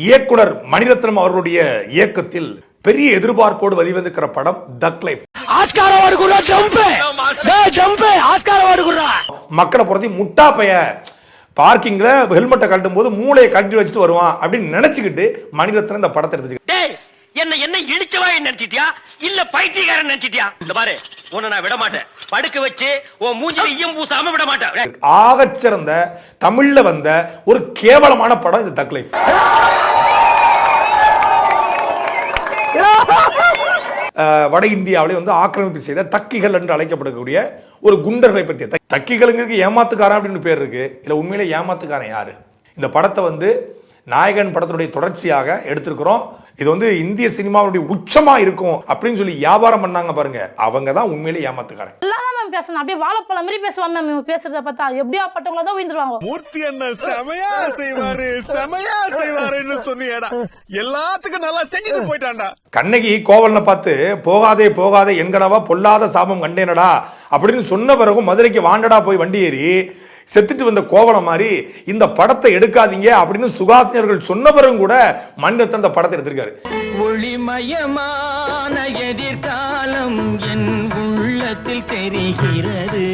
இயக்குனர் மணிரத்னம் அவர்களுடைய இயக்கத்தில் பெரிய எதிர்பார்ப்போடு வெளிவந்திருக்கிற படம் தக் லைஃப் மக்களை பொறுத்தி முட்டா பைய பார்க்கிங்ல ஹெல்மெட்டை கட்டும் போது மூளையை கட்டி வச்சுட்டு வருவான் அப்படின்னு நினைச்சுக்கிட்டு மணிரத்னம் இந்த படத்தை எடுத்துச்சு டேய் என்ன என்ன இழிச்சவா நினைச்சிட்டியா? இல்ல பைத்தியக்காரன் நினைச்சிட்டியா? இந்த பாரு உன்னை நான் விட மாட்டேன் படுக்க வச்சு உன் மூஞ்சில ஈயம் பூசாம விட மாட்டேன் ஆகச்சிறந்த தமிழ்ல வந்த ஒரு கேவலமான படம் இந்த தக் லைஃப் வட இந்தியாவிலே வந்து ஆக்கிரமிப்பு செய்த தக்கிகள் என்று அழைக்கப்படக்கூடிய ஒரு குண்டர்களை பற்றிய தக்கிகளுங்கிறது ஏமாத்துக்காரன் அப்படின்னு பேர் இருக்குது இல்லை உண்மையிலே ஏமாத்துக்காரன் யாரு? இந்த படத்தை வந்து நாயகன் படத்தினுடைய தொடர்ச்சியாக எடுத்திருக்கிறோம். இது வந்து இந்திய சினிமாவுடைய உச்சமா இருக்கும் அப்படின்னு சொல்லி வியாபாரம் பண்ணாங்க பாருங்க. அவங்க தான் உண்மையிலே ஏமாத்துக்காரன். மேம் பேசணும் அப்படியே வாழைப்பழம் மாதிரி பேசுவாங்க மேம் இவங்க பேசுறத பார்த்தா எப்படியா பட்டவங்கள தான் உயிர்ந்துருவாங்க. மூர்த்தி என்ன செமையா செய்வாரு செமையா செய்வாருன்னு சொன்னியடா. எல்லாத்துக்கும் நல்லா செஞ்சுட்டு போயிட்டான்டா. கண்ணகி கோவலனை பார்த்து போகாதே போகாதே என்கனவா பொல்லாத சாபம் கண்டேனடா. அப்படின்னு சொன்ன பிறகும் மதுரைக்கு வாண்டடா போய் வண்டி ஏறி செத்துட்டு வந்த கோவலம் மாதிரி இந்த படத்தை எடுக்காதீங்க அப்படின்னு சுகாசினியர்கள் சொன்ன பிறகும் கூட மணிரத்னம் இந்த படத்தை எடுத்திருக்காரு. ஒளிமயமான எதிர்காலம் என் உள்ளத்தில் தெரிகிறது.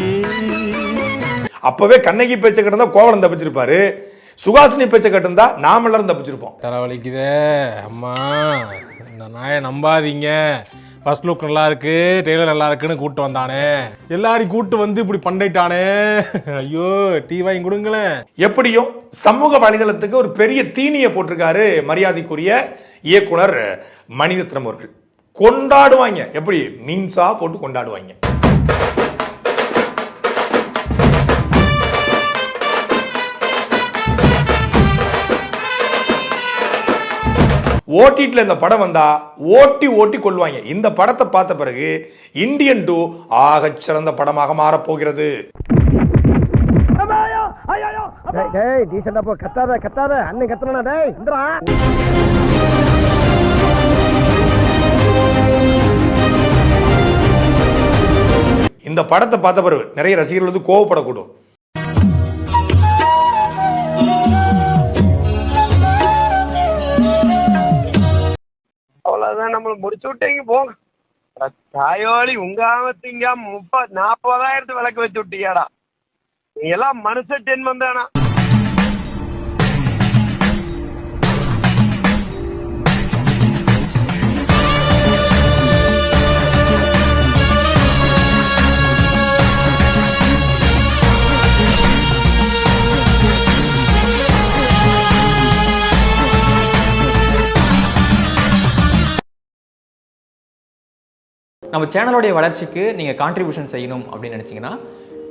அப்பவே கண்ணகி பேச்சை கட்டிருந்தா கோவலன் தப்பிச்சிருப்பாரு. சுகாசினி பேச்சை கட்டிருந்தா நாம எல்லாரும் தப்பிச்சிருப்போம். தலைவலிக்குதே அம்மா இந்த நாயை நம்பாதீங்க. ஃபர்ஸ்ட் லுக் நல்லா இருக்கு டெய்லர் நல்லா இருக்குன்னு கூட்டு வந்தானே. எல்லாரையும் கூட்டு வந்து இப்படி பண்ணிட்டானே. ஐயோ டீ வாங்கி கொடுங்களேன். எப்படியும் சமூக வலைதளத்துக்கு ஒரு பெரிய தீனியை போட்டிருக்காரு மரியாதைக்குரிய இயக்குனர் மணிரத்னம் அவர்கள் கொண்டாடுவாங்க எப்படி மீன்ஸா போட்டு கொண்டாடுவாங்க ஓட்டிட்டுல இந்த படம் வந்தா ஓட்டி ஓட்டி கொள்வாங்க இந்த படத்தை பார்த்த பிறகு இந்தியன் டூ ஆகச் சிறந்த படமாக மாறப் போகிறது டேய் டீசெண்டா போ கத்தாத கத்தாத அண்ணன் கத்தனா டேய் இந்தரா இந்த படத்தை பார்த்த பிறகு நிறைய ரசிகர்கள் வந்து கோவப்படக்கூடும். அவ்வளவுதான் நம்மள முடிச்சு விட்டீங்க போங்க. தாயோலி உங்க ஆமத்திங்க முப்பது நாற்பதாயிரத்து விளக்கு வச்சு விட்டீங்கடா. நீ எல்லாம் மனுஷ ஜென்மம் தானா? நம்ம சேனலோடைய வளர்ச்சிக்கு நீங்கள் கான்ட்ரிபியூஷன் செய்யணும் அப்படின்னு நினச்சிங்கன்னா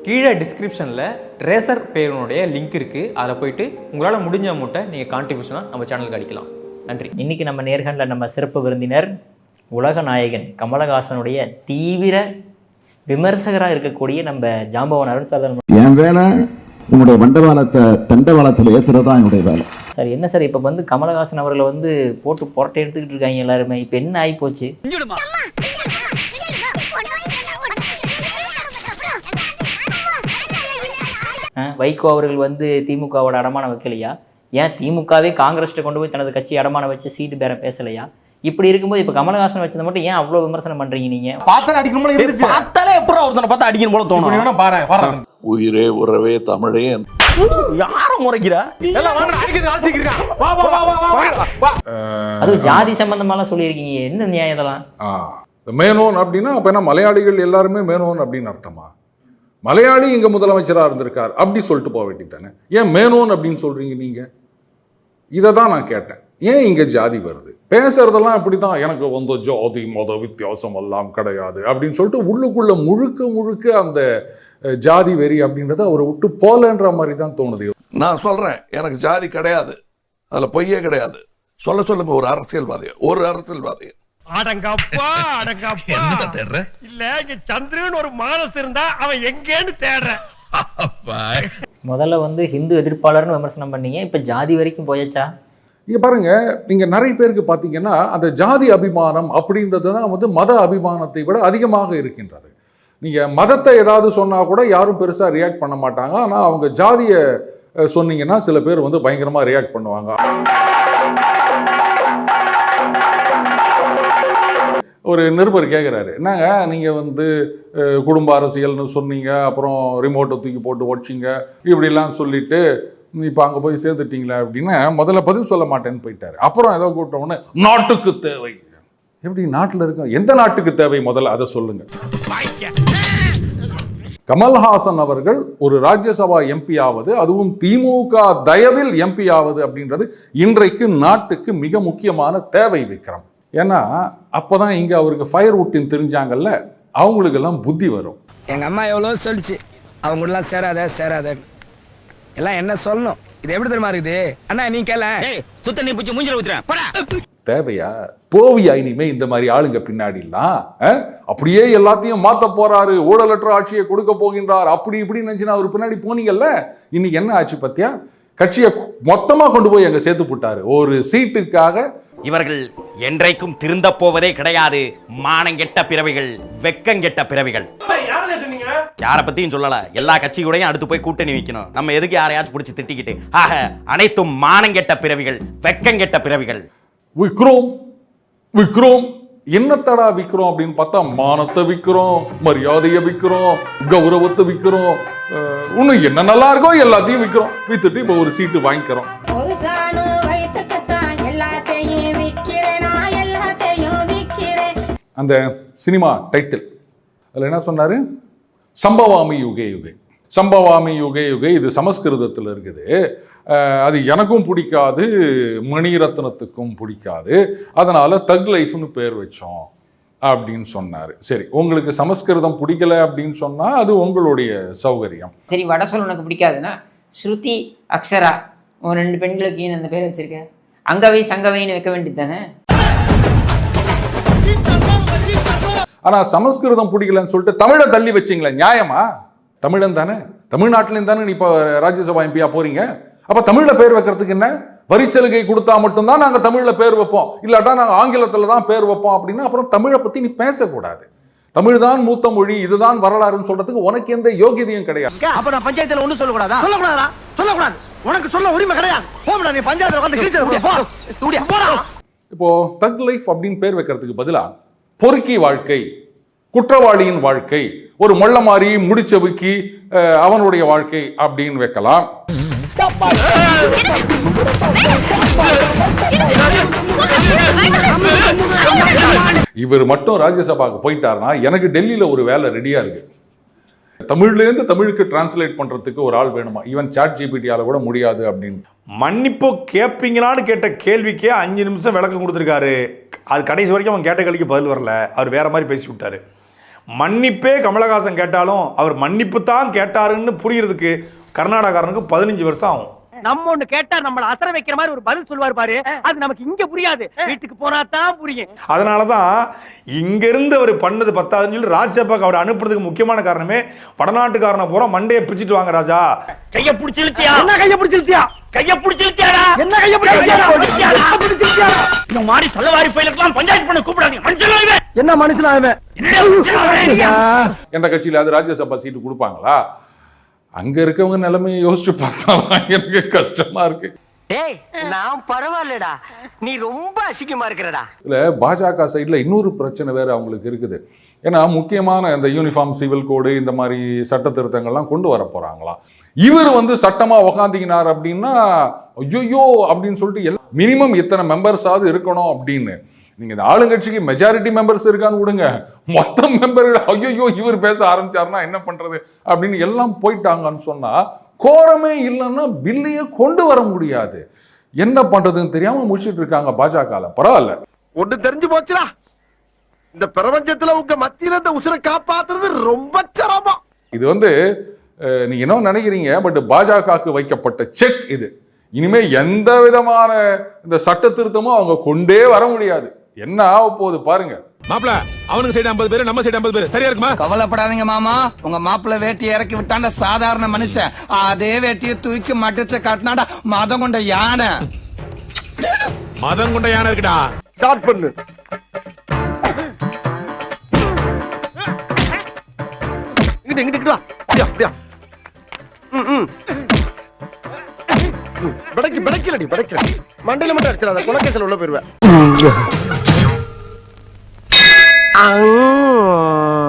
கீழே டிஸ்கிரிப்ஷனில் ரேசர் பேருனுடைய லிங்க் இருக்குது அதில் போயிட்டு உங்களால் முடிஞ்ச அமௌண்ட்டை நீங்கள் கான்ட்ரிபியூஷனாக நம்ம சேனலுக்கு அடிக்கலாம். நன்றி. இன்னைக்கு நம்ம நேர்காணல நம்ம சிறப்பு விருந்தினர் உலக நாயகன் கமலஹாசனுடைய தீவிர விமர்சகராக இருக்கக்கூடிய நம்ம ஜாம்பவன் அருண் சார் என் வேலை உங்களுடைய வண்டவாளத்தை தண்டவாளத்தில் ஏத்துறதுதான் என்னுடைய வேலை. சார் என்ன சார் இப்போ வந்து கமலஹாசன் அவர்களை வந்து போட்டு புரட்டை எடுத்துக்கிட்டு இருக்காங்க எல்லாருமே? இப்போ என்ன ஆகி போச்சு வைகோ அவர்கள் வந்து திமுகவோட அடமானம் வைக்கலையா? ஏன் திமுகவே காங்கிரஸ்ட்ட கொண்டு போய் தனது கட்சி அடமானம் வச்சு சீட்டு பேரம் பேசலையா? இப்படி இருக்கும்போது இப்போ கமலஹாசன் வச்சதை மட்டும் ஏன் அவ்வளோ விமர்சனம் பண்றீங்க நீங்க? பார்த்தா அடிக்கணும் போல இருந்துச்சு. பார்த்தாலே எப்பறம் ஒருத்தனை பார்த்தா அடிக்கணும் போல தோணும். வேணா பாரு பாரு. உயிரே உறவே தமிழே. யார முறைக்கிறா? எல்லாம் வாங்க அடிக்கிறது ஆழ்த்திக்கிறேன் வா வா வா வா வா வா. அது ஜாதி சம்பந்தமாலாம் சொல்லியிருக்கீங்க. என்ன நியாயம் இதெல்லாம்? மேனோன் அப்படின்னா அப்போ என்ன மலையாளிகள் எல்லாருமே மேனோன் அப்படின்னு அர்த்தமா? மலையாளி இங்கே முதலமைச்சராக இருந்திருக்கார். அப்படி சொல்லிட்டு போக வேண்டியதானே ஏன் மேனோன் அப்படின்னு சொல்கிறீங்க நீங்கள் இதை தான் நான் கேட்டேன். ஏன் இங்கே ஜாதி வருது? பேசுறதெல்லாம் இப்படி தான் எனக்கு வந்து ஜாதி மத வித்தியாசம் எல்லாம் கிடையாது அப்படின்னு சொல்லிட்டு உள்ளுக்குள்ள முழுக்க முழுக்க அந்த ஜாதி வெறி அப்படின்றத அவரை விட்டு போலன்ற மாதிரி தான் தோணுது. நான் சொல்கிறேன் எனக்கு ஜாதி கிடையாது. அதில் பொய்யே கிடையாது. சொல்ல சொல்லுங்க ஒரு அரசியல்வாதி ஒரு அரசியல்வாதி அடங்கப்பா அடங்கப்பா. என்ன தேடுற? இல்ல இங்க சந்திரன் ஒரு மானஸ் இருந்தா அவன் எங்கேன்னு தேடுறேன் முதல்ல வந்து ஹிந்து எதிர்ப்பாளர்னு விமர்சனம் பண்ணீங்க இப்போ ஜாதி வரைக்கும் போயாச்சா? இங்க பாருங்க நீங்க நிறைய பேருக்கு பார்த்தீங்கன்னா அந்த ஜாதி அபிமானம் அப்படின்றது தான் வந்து மத அபிமானத்தை விட அதிகமாக இருக்கின்றது. நீங்க மதத்தை ஏதாவது சொன்னா கூட யாரும் பெருசா ரியாக்ட் பண்ண மாட்டாங்க. ஆனா அவங்க ஜாதியை சொன்னீங்கன்னா சில பேர் வந்து பயங்கரமா ரியாக்ட் பண்ணுவாங்க. ஒரு நிருபர் கேட்குறாரு என்னங்க நீங்கள் வந்து குடும்ப அரசியல்னு சொன்னீங்க அப்புறம் ரிமோட்டை தூக்கி போட்டு ஒடிச்சிங்க இப்படிலாம் சொல்லிட்டு இப்போ அங்கே போய் சேர்த்துட்டீங்களா அப்படின்னு முதல்ல பதில் சொல்ல மாட்டேன்னு போயிட்டாரு. அப்புறம் ஏதோ கூட்ட நாட்டுக்கு தேவை. எப்படி நாட்டில் இருக்க எந்த நாட்டுக்கு தேவை முதல்ல? அதை சொல்லுங்க. கமல்ஹாசன் அவர்கள் ஒரு ராஜ்யசபா எம்பி ஆவது அதுவும் திமுக தயவில் எம்பி ஆவது அப்படின்றது இன்றைக்கு நாட்டுக்கு மிக முக்கியமான தேவை விக்ரம். ஏன்னா அப்பதான் இங்க அவருக்கு ஃபயர் உட்டின் தெரிஞ்சாங்கல்ல அவங்களுக்கெல்லாம் புத்தி வரும். எங்க அம்மா எவ்வளவு சொல்லிச்சு? அவங்க எல்லாம் சேராத சேராத. எல்லாம் என்ன சொல்லணும்? இது எப்படி தெரியுமா இருக்குது? அண்ணா நீ கேள. சுத்த நீ பிடிச்சி மூஞ்சில ஊத்துறேன். தேவையா? போவியா இனிமே இந்த மாதிரி ஆளுங்க பின்னாடிலாம்? அப்படியே எல்லாத்தையும் மாத்த போறாரு. ஊழலற்ற ஆட்சியை கொடுக்க போகின்றார். அப்படி இப்படி நினைச்சுனா அவர் பின்னாடி போனீங்கல்ல? இன்னைக்கு என்ன ஆச்சு பத்தியா? கட்சியை மொத்தமா கொண்டு போய் அங்க சேர்த்து போட்டாரு. ஒரு சீட்டுக்காக இவர்கள் என்றைக்கும் திருந்த போவதே கிடையாது. மானங்கெட்ட பிறவிகள் வெக்கங்கெட்ட பிறவிகள். யார பத்தியும் சொல்லல. எல்லா கட்சி கூடயும் அடுத்து போய் கூட்டணி வைக்கணும். நம்ம எதுக்கு யாரையாச்சும் பிடிச்சி திட்டிக்கிட்டு? ஆக அனைத்தும் மானங்கெட்ட பிறவிகள் வெக்கங்கெட்ட பிறவிகள். விக்ரோம் விக்ரோம் என்னத்தடா விக்கிறோம் அப்படின்னு பார்த்தா மானத்தை விக்கிறோம் மரியாதையை விக்கிறோம் கௌரவத்தை விக்கிறோம் அஹ், இன்னும் என்ன நல்லா இருக்கோ எல்லாத்தையும் விக்கிறோம் வித்துட்டு இப்போ ஒரு சீட்டு வாங்கிக்கிறோம். அந்த சினிமா டைட்டில் அதில் என்ன சொன்னாரு? சம்பவாமி யுகே யுகே. சம்பவாமி யுகே யுகே இது சமஸ்கிருதத்தில் இருக்குது. அது எனக்கும் பிடிக்காது மணிரத்னத்துக்கும் பிடிக்காது. அதனால தக் லைஃப்னு பேர் வச்சோம் அப்படின்னு சொன்னார். சரி உங்களுக்கு சமஸ்கிருதம் பிடிக்கல அப்படின்னு சொன்னா அது உங்களுடைய சௌகரியம். சரி வட சொல் உனக்கு பிடிக்காதுன்னா ஸ்ருதி அக்ஷரா ரெண்டு பெண்களுக்கு ஏன் அந்த பேர் வச்சிருக்க. அங்கவை சங்கவைன்னு வைக்க வேண்டியது தானே? ஆனா சமஸ்கிருதம் பிடிக்கலன்னு சொல்லிட்டு தமிழை தள்ளி வச்சீங்களே நியாயமா? தமிழன் தானே? தமிழ்நாட்டிலேருந்து தானே நீ இப்போ ராஜ்யசபா எம்பியா போறீங்க? அப்ப தமிழ்ல பேர் வைக்கிறதுக்கு என்ன? வரி சலுகை கொடுத்தா மட்டும்தான் நாங்க தமிழ்ல பேர் வைப்போம். இல்லாட்டா நாங்க ஆங்கிலத்துல தான் பேர் வைப்போம் அப்படின்னா அப்புறம் தமிழை பத்தி நீ பேசக்கூடாது. தமிழ் தான் மூத்த மொழி இதுதான் வரலாறுன்னு சொல்றதுக்கு உனக்கு எந்த யோகியதையும் கிடையாது. அப்ப நான் பஞ்சாயத்துல ஒண்ணும் சொல்லக்கூடாதா? சொல்லக்கூடாதா சொல்லக்கூடாது. உனக்கு சொல்ல உரிமை கிடையாது. போடா நீ பஞ்சாயத்துல வந்து கிழிச்சு போ தூடியா போடா. இப்போ தக் லைஃப் அப்படின்னு பேர் வைக்கிறதுக்கு பதிலா பொறுக்கி வாழ்க்கை குற்றவாளியின் வாழ்க்கை ஒரு மொள்ள மாறி முடிச்சவுக்கி அவனுடைய வாழ்க்கை அப்படின்னு வைக்கலாம். இவர் மட்டும் ராஜ்யசபாவுக்கு போயிட்டாருன்னா எனக்கு டெல்லியில ஒரு வேலை ரெடியா இருக்கு. தமிழ்லேருந்து தமிழுக்கு டிரான்ஸ்லேட் பண்ணுறதுக்கு ஒரு ஆள் வேணுமா? ஈவன் சாட் ஜிபிடியால் கூட முடியாது அப்படின்னு. மன்னிப்பு கேட்பீங்களான்னு கேட்ட கேள்விக்கே அஞ்சு நிமிஷம் விளக்கம் கொடுத்துருக்காரு. அது கடைசி வரைக்கும் அவன் கேட்ட கேள்விக்கு பதில் வரல. அவர் வேற மாதிரி பேசி விட்டாரு. மன்னிப்பே கமலஹாசன் கேட்டாலும் அவர் மன்னிப்பு தான் கேட்டாருன்னு புரியறதுக்கு கர்நாடகாரனுக்கு பதினஞ்சு வருஷம் ஆகும். நம்ம ஒண்ணு கேட்டா நம்மள அசர வைக்கிற மாதிரி ஒரு பதில் சொல்லுவார் பாரு. அது நமக்கு இங்க புரியாது. வீட்டுக்கு போனா தான் புரியும். அதனால தான் இங்கிருந்து அவர் பண்ணது பத்தாதுன்னு சொல்லி ராஜ்யசபாக்கு அவர் அனுப்புறதுக்கு முக்கியமான காரணமே வடநாட்டுக்காரனை பூரா மண்டையை பிச்சுட்டு வாங்க ராஜா. கைய பிடிச்சி இழுத்தியா? என்ன கைய பிடிச்சிருத்தியா கைய பிடிச்சி இழுத்தியாடா? என்ன கைய பிடிச்சிருத்தியா இந்த மாதிரி சொல்லவாரி பயிலுக்கெல்லாம் பஞ்சாயத்து பண்ண கூப்பிடாதீங்க. மனுஷன் என்ன மனுஷனா எந்த கட்சியிலாவது ராஜ்யசபா சீட்டு கொடுப்பாங்களா? அங்க இருக்கவங்க நிலைமையை யோசிச்சு பார்த்தா எனக்கு கஷ்டமா இருக்கு. டேய் நான் பரவாயில்லடா. நீ ரொம்ப அசிங்கமா இருக்கிறடா. இதுல பாஜக சைடுல இன்னொரு பிரச்சனை வேற அவங்களுக்கு இருக்குது. ஏன்னா முக்கியமான இந்த யூனிஃபார்ம் சிவில் கோடு இந்த மாதிரி சட்ட திருத்தங்கள்லாம் கொண்டு வர போறாங்களாம். இவர் வந்து சட்டமா உக்காந்திக்கினார் அப்படின்னா ஐயோ அப்படின்னு சொல்லிட்டு மினிமம் இத்தனை மெம்பர்ஸாவது இருக்கணும் அப்படின்னு. நீங்க இந்த ஆளுங்கட்சிக்கு மெஜாரிட்டி மெம்பர்ஸ் இருக்கான்னு விடுங்க. மொத்த மெம்பர் ஐயோ இவர் பேச ஆரம்பிச்சாருன்னா என்ன பண்றது? அப்படின்னு எல்லாம் போயிட்டாங்கன்னு சொன்னா கோரமே இல்லைன்னா பில்லையே கொண்டு வர முடியாது. என்ன பண்றதுன்னு தெரியாம முடிச்சிட்டு இருக்காங்க பாஜகல. பரவாயில்ல. ஒண்ணு தெரிஞ்சு போச்சுடா. இந்த பிரபஞ்சத்துல உங்க மத்தியில இந்த உசுரை காப்பாத்துறது ரொம்ப சிரமம். இது வந்து நீங்க என்ன நினைக்கிறீங்க? பட் பாஜகவுக்கு வைக்கப்பட்ட செக் இது. இனிமே எந்த விதமான இந்த சட்ட திருத்தமும் அவங்க கொண்டே வர முடியாது. என்ன ஆக போகுது பாருங்க. மாப்பிள அவனுக்கு சைடு ஐம்பது பேரு நம்ம சைடு ஐம்பது பேரு. சரியா இருக்குமா? கவலைப்படாதீங்க மாமா. உங்க மாப்பிள்ள வேட்டியை இறக்கி விட்டாண்ட சாதாரண மனுஷன். அதே வேட்டியை தூக்கி மட்டிச்சு காட்டினாடா மதம் கொண்ட யானை. மதம் கொண்ட யானை இருக்குடா. ஸ்டார்ட் பண்ணு. இங்கிட்டு இங்கிட்டு வா. அப்படியா அப்படியா. ம், ம். ம், பிடைக்கு பிடைக்கலடி பிடைக்கல மண்டையில மட்டும் அடிச்சிடாத குலக்கேசல் உள்ள போயிருவேன் அங்க